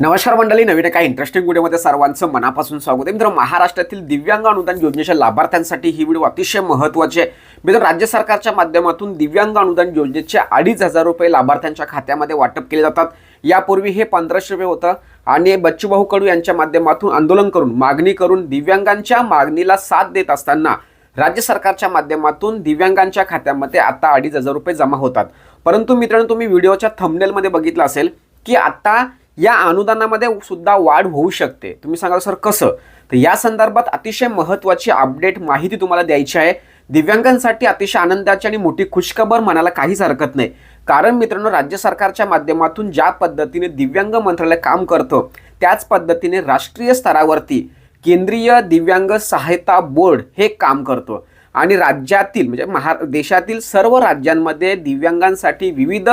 नमस्कार मंडळी नवीन एका इंटरेस्टिंग व्हिडिओमध्ये सर्वांचं मनापासून स्वागत आहे. मित्र महाराष्ट्रातील दिव्यांग अनुदान योजनेच्या लाभार्थ्यांसाठी ही व्हिडिओ अतिशय महत्त्वाची आहे. मित्र राज्य सरकारच्या माध्यमातून दिव्यांग अनुदान योजनेचे अडीच हजार रुपये लाभार्थ्यांच्या खात्यामध्ये वाटप केले जातात. यापूर्वी हे पंधराशे रुपये होतं. आणि बच्चूभाऊ कडू यांच्या माध्यमातून आंदोलन करून मागणी करून दिव्यांगांच्या मागणीला साथ देत असताना राज्य सरकारच्या माध्यमातून दिव्यांगांच्या खात्यामध्ये आता अडीच हजार रुपये जमा होतात. परंतु मित्रांनो तुम्ही व्हिडिओच्या थंबनेलमध्ये बघितलं असेल की आता या अनुदानामध्ये सुद्धा वाढ होऊ शकते. तुम्ही सांगाल सर कसं? तर या संदर्भात अतिशय महत्त्वाची अपडेट माहिती तुम्हाला द्यायची आहे. दिव्यांगांसाठी अतिशय आनंदाची आणि मोठी खुशखबर म्हणायला काहीच हरकत नाही. कारण मित्रांनो राज्य सरकारच्या माध्यमातून ज्या पद्धतीने दिव्यांग मंत्रालय काम करतं त्याच पद्धतीने राष्ट्रीय स्तरावरती केंद्रीय दिव्यांग सहायता बोर्ड हे काम करतो. आणि राज्यातील म्हणजे महा देशातील सर्व राज्यांमध्ये दिव्यांगांसाठी विविध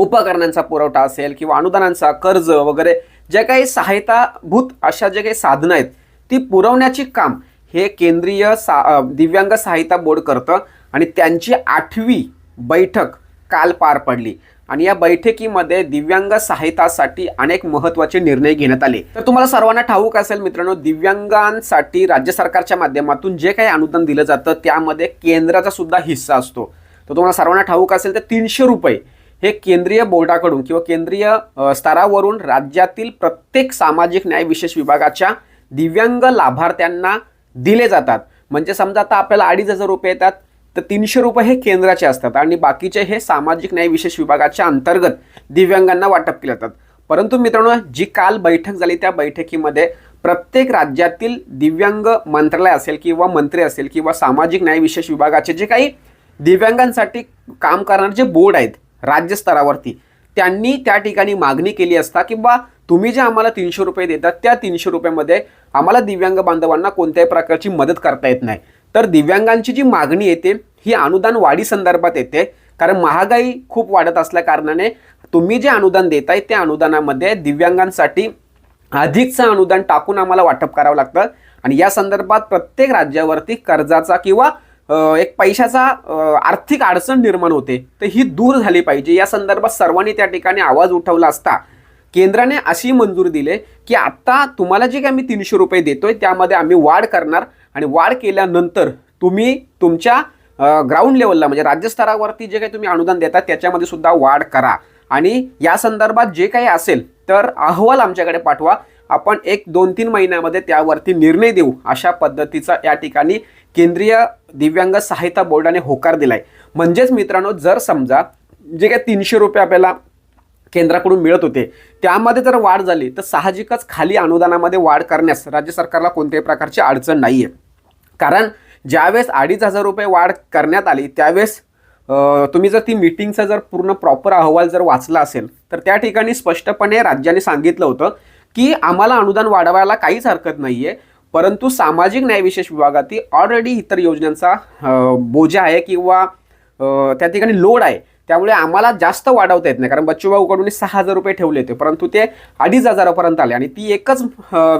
उपकरणांचा पुरवठा असेल किंवा अनुदानांचा कर्ज वगैरे ज्या काही सहायताभूत अशा जे काही साधनं आहेत ती पुरवण्याची काम हे केंद्रीय सा दिव्यांग सहायता बोर्ड करतं आणि त्यांची आठवी बैठक काल पार पडली. आणि या बैठकीमध्ये दिव्यांग सहायतासाठी अनेक महत्त्वाचे निर्णय घेण्यात आले. तर तुम्हाला सर्वांना ठाऊक असेल मित्रांनो दिव्यांगांसाठी राज्य सरकारच्या माध्यमातून जे काही अनुदान दिलं जातं त्यामध्ये केंद्राचा सुद्धा हिस्सा असतो. तर तुम्हाला सर्वांना ठाऊक असेल तर तीनशे रुपये हे केंद्रीय बोर्डाकडून किंवा केंद्रीय स्तरावरून राज्यातील प्रत्येक सामाजिक न्याय विशेष विभागाच्या दिव्यांग लाभार्थ्यांना दिले जातात. म्हणजे समजा आता आपल्याला अडीच हजार रुपये येतात तर तीनशे रुपये हे केंद्राचे असतात आणि बाकीचे हे सामाजिक न्याय विशेष विभागाच्या अंतर्गत दिव्यांगांना वाटप केले जातात. परंतु मित्रांनो जी काल बैठक झाली त्या बैठकीमध्ये प्रत्येक राज्यातील दिव्यांग मंत्रालय असेल किंवा मंत्री असेल किंवा सामाजिक न्याय विशेष विभागाचे जे काही दिव्यांगांसाठी काम करणारे जे बोर्ड आहेत राज्यस्तरावरती. त्यांनी त्या ठिकाणी मागणी केली असता किंवा तुम्ही जे आम्हाला तीनशे रुपये देतात त्या तीनशे रुपयामध्ये आम्हाला दिव्यांग बांधवांना कोणत्याही प्रकारची मदत करता येत नाही. तर दिव्यांगांची जी मागणी येते ही अनुदान वाढी संदर्भात येते. कारण महागाई खूप वाढत असल्या कारणाने तुम्ही जे अनुदान देताय त्या अनुदानामध्ये दिव्यांगांसाठी अधिकचं अनुदान टाकून आम्हाला वाटप करावं लागतं. आणि या संदर्भात प्रत्येक राज्यावरती कर्जाचा किंवा एक पैशाचा आर्थिक अडचण निर्माण होते. तर ही दूर झाली पाहिजे. या संदर्भात सर्वांनी त्या ठिकाणी आवाज उठवला असता केंद्राने अशी मंजुरी दिली की आत्ता तुम्हाला जे काही आम्ही तीनशे रुपये देतोय त्यामध्ये आम्ही वाढ करणार आणि वाढ केल्यानंतर तुम्ही तुमच्या ग्राउंड लेवलला म्हणजे राज्यस्तरावरती जे काही तुम्ही अनुदान देतात त्याच्यामध्ये सुद्धा वाढ करा. आणि या संदर्भात जे काही असेल तर अहवाल आमच्याकडे पाठवा. आपण एक दोन तीन महिन्यामध्ये त्यावरती निर्णय देऊ अशा पद्धतीचा या ठिकाणी केंद्रीय दिव्यांग सहायता बोर्डाने होकार दिलाय. म्हणजेच मित्रांनो जर समजा जे काही तीनशे रुपये आपल्याला केंद्राकडून मिळत होते त्यामध्ये जर वाढ झाली तर साहजिकच खाली अनुदानामध्ये वाढ करण्यास राज्य सरकारला कोणत्याही प्रकारची अडचण नाही आहे कारण ज्यावेळेस अडीच हजार रुपये वाढ करण्यात आली त्यावेळेस तुम्ही जर ती मिटिंगचा जर पूर्ण प्रॉपर अहवाल जर वाचला असेल तर त्या ठिकाणी स्पष्टपणे राज्याने सांगितलं होतं की आम्हाला अनुदान वाढवायला काहीच हरकत नाही आहे परंतु सामाजिक न्यायविशेष विभागातील ऑलरेडी इतर योजनांचा बोजा आहे किंवा त्या ठिकाणी लोड आहे. त्यामुळे आम्हाला जास्त वाढवता येत नाही. कारण बच्चूभाऊकडून सहा हजार रुपये ठेवले होते. परंतु ते अडीच हजारापर्यंत आले. आणि ती एकच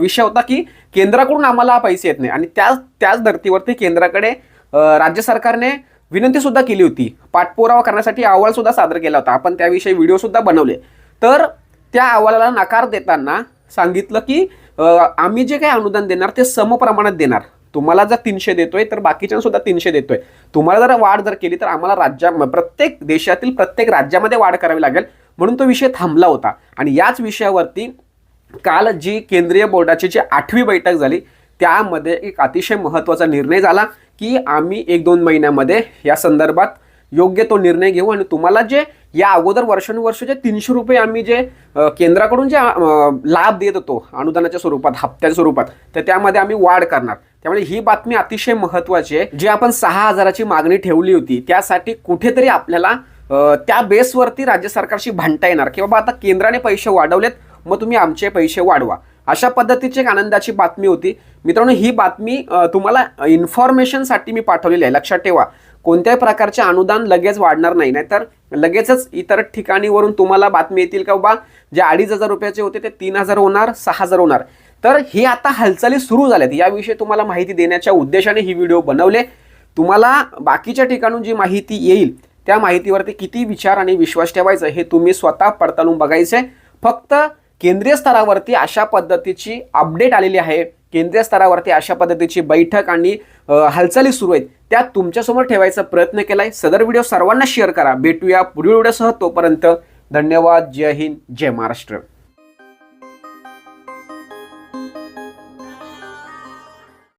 विषय होता की केंद्राकडून आम्हाला पैसे येत नाही. आणि त्याच त्याच धर्तीवरती केंद्राकडे राज्य सरकारने विनंतीसुद्धा केली होती. पाठपुरावा करण्यासाठी अहवालसुद्धा सादर केला होता. आपण त्याविषयी व्हिडिओसुद्धा बनवले. तर त्या अहवालाला नकार देताना सांगितलं की आम्ही जे काही अनुदान देणार ते समप्रमाणात देणार. तुम्हाला जर तीनशे देतोय तर बाकीच्यांसुद्धा तीनशे देतोय. तुम्हाला जर वाढ जर केली तर आम्हाला राज्या प्रत्येक देशातील प्रत्येक राज्यामध्ये वाढ करावी लागेल. म्हणून तो विषय थांबला होता. आणि याच विषयावरती काल जी केंद्रीय बोर्डाची जी आठवी बैठक झाली त्यामध्ये एक अतिशय महत्त्वाचा निर्णय झाला की आम्ही एक दोन महिन्यामध्ये या संदर्भात योग्य तो निर्णय घेऊ. आणि तुम्हाला जे या अगोदर वर्षानुवर्ष जे तीनशे रुपये आम्ही जे केंद्राकडून जे लाभ देत होतो अनुदानाच्या स्वरूपात हप्त्याच्या स्वरूपात तर त्यामध्ये आम्ही वाढ करणार. त्यामुळे ही बातमी अतिशय महत्त्वाची आहे. जी आपण सहा हजाराची मागणी ठेवली होती त्यासाठी कुठेतरी आपल्याला त्या बेसवरती राज्य सरकारशी भांडता येणार. की बाबा आता केंद्राने पैसे वाढवलेत मग तुम्ही आमचे पैसे वाढवा. अशा पद्धतीची एक आनंदाची बातमी होती. मित्रांनो ही बातमी तुम्हाला इन्फॉर्मेशनसाठी मी पाठवलेली आहे. लक्षात ठेवा. कोणत्याही प्रकारचे अनुदान लगेच वाढणार नाही. नाहीतर लगेचच इतर ठिकाणीवरून तुम्हाला बातमी येतील का बाबा जे अडीच हजार रुपयाचे होते ते तीन हजार होणार सहा हजार होणार. तर ही आता हालचाली सुरू झाल्यात. याविषयी तुम्हाला माहिती देण्याच्या उद्देशाने ही व्हिडिओ बनवले. तुम्हाला बाकीच्या ठिकाणून जी माहिती येईल त्या माहितीवरती किती विचार आणि विश्वास ठेवायचा हे तुम्ही स्वतः पडताळून बघायचे फक्त केंद्रीय स्तरावरती अशा पद्धतीची अपडेट आलेली आहे. केंद्रीय स्तरावरती अशा पद्धतीची बैठक आणि हालचाली सुरू आहेत. त्या तुमच्यासमोर ठेवायचा प्रयत्न केला आहे सदर व्हिडिओ सर्वांना शेअर करा. भेटूया पुढील व्हिडिओसह तोपर्यंत धन्यवाद. जय हिंद. जय महाराष्ट्र.